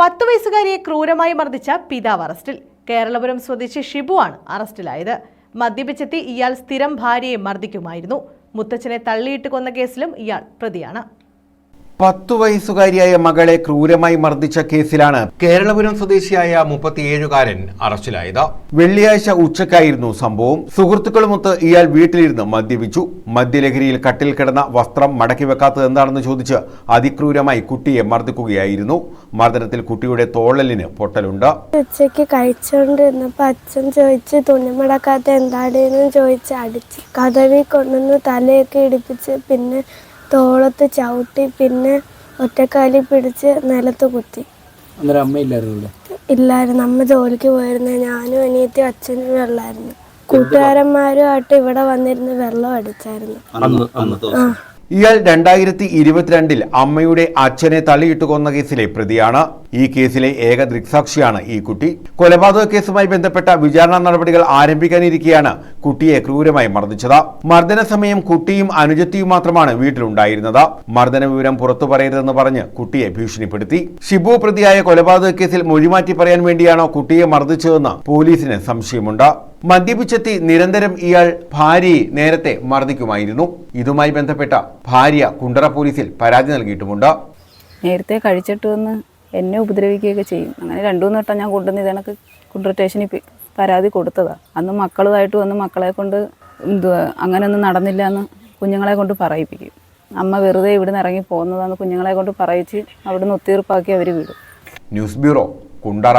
പത്തു വയസ്സുകാരിയെ ക്രൂരമായി മർദ്ദിച്ച പിതാവ് അറസ്റ്റിൽ. കേരളപുരം സ്വദേശി ഷിബുവാണ് അറസ്റ്റിലായത്. മദ്യപിച്ചെത്തി ഇയാൾ സ്ഥിരം ഭാര്യയെ മർദ്ദിക്കുമായിരുന്നു. മുത്തച്ഛനെ തള്ളിയിട്ട് കൊന്ന കേസിലും ഇയാൾ പ്രതിയാണ്. പത്തു വയസ്സുകാരിയായ മകളെ ക്രൂരമായി മർദ്ദിച്ച കേസിലാണ് കേരളപുരം സ്വദേശിയായ മുപ്പത്തിയേഴുകാരൻ അറസ്റ്റിലായത്. വെള്ളിയാഴ്ച ഉച്ചക്കായിരുന്നു സംഭവം. സുഹൃത്തുക്കളുമൊത്ത് ഇയാൾ വീട്ടിലിരുന്ന് മദ്യപിച്ചു. മദ്യലഹരിയിൽ കട്ടിൽ കിടന്ന വസ്ത്രം മടക്കി വെക്കാത്തത് എന്താണെന്ന് ചോദിച്ച് അതിക്രൂരമായി കുട്ടിയെ മർദ്ദിക്കുകയായിരുന്നു. മർദ്ദനത്തിൽ കുട്ടിയുടെ തോളലിന് പൊട്ടലുണ്ട്. ഉച്ചയ്ക്ക് കഴിച്ചുകൊണ്ടിരുന്നപ്പോൾ അച്ഛൻ ചോദിച്ച് തുണി മടക്കാത്ത എന്താണെന്ന് ചോദിച്ച് അടിച്ച് കഥവി കൊണ്ടുവന്ന് തലയൊക്കെ ഇടിപ്പിച്ച് പിന്നെ തോളത്ത് ചവിട്ടി പിന്നെ ഒറ്റക്കാലി പിടിച്ച് നിലത്ത് കുത്തി. അന്നേരം ഇല്ലായിരുന്നു അമ്മ ജോലിക്ക് പോയിരുന്നു. ഞാനും അനിയത്തി അച്ഛനും വെള്ളമായിരുന്നു കൂട്ടുകാരന്മാരുമായിട്ട് ഇവിടെ വന്നിരുന്ന് വെള്ളം അടിച്ചായിരുന്നു. അന്ന് അന്ന്. ആ. ഇയാൾ രണ്ടായിരത്തി ഇരുപത്തിരണ്ടിൽ അമ്മയുടെ അച്ഛനെ തള്ളിയിട്ട് കൊന്ന കേസിലെ പ്രതിയാണ്. ഈ കേസിലെ ഏക ദൃക്സാക്ഷിയാണ് ഈ കുട്ടി. കൊലപാതക കേസുമായി ബന്ധപ്പെട്ട വിചാരണ നടപടികൾ ആരംഭിക്കാനിരിക്കെയാണ് കുട്ടിയെ ക്രൂരമായി മർദ്ദിച്ചത്. മർദ്ദന സമയം കുട്ടിയും അനുജത്തിയും മാത്രമാണ് വീട്ടിലുണ്ടായിരുന്നത്. മർദ്ദന വിവരം പുറത്തു പറയരുതെന്ന് പറഞ്ഞ് കുട്ടിയെ ഭീഷണിപ്പെടുത്തി. ഷിബു പ്രതിയായ കൊലപാതക കേസിൽ മൊഴിമാറ്റി പറയാൻ വേണ്ടിയാണോ കുട്ടിയെ മർദ്ദിച്ചതെന്ന് പോലീസിന് സംശയമുണ്ട്. മദ്യപിച്ചെത്തി നിരന്തരം ഇയാൾ ഭാര്യയെ നേരത്തെ മർദ്ദിക്കുമായിരുന്നു. ഇതുമായി ബന്ധപ്പെട്ട ഭാര്യ കുണ്ടറ പോലീസിൽ പരാതി നൽകിയിട്ടുമുണ്ട്. നേരത്തെ കഴിച്ചിട്ട് വന്ന് എന്നെ ഉപദ്രവിക്കുകയൊക്കെ ചെയ്യും. അങ്ങനെ രണ്ടു മൂന്ന് വട്ടം ഞാൻ കൊണ്ടുവന്ന് ഇതണക്ക് കുണ്ടറ സ്റ്റേഷനിൽ പരാതി കൊടുത്തതാണ് അന്ന് മക്കളുമായിട്ട് വന്ന് മക്കളെ കൊണ്ട് എന്തുവാ അങ്ങനെയൊന്നും നടന്നില്ല എന്ന് കുഞ്ഞുങ്ങളെ കൊണ്ട് പറയിപ്പിക്കും. അമ്മ വെറുതെ ഇവിടുന്ന് ഇറങ്ങി പോകുന്നതാന്ന് കുഞ്ഞുങ്ങളെ കൊണ്ട് പറയിച്ച് അവിടുന്ന് ഒത്തീർപ്പാക്കി അവർ വിടും. News bureau Kundara.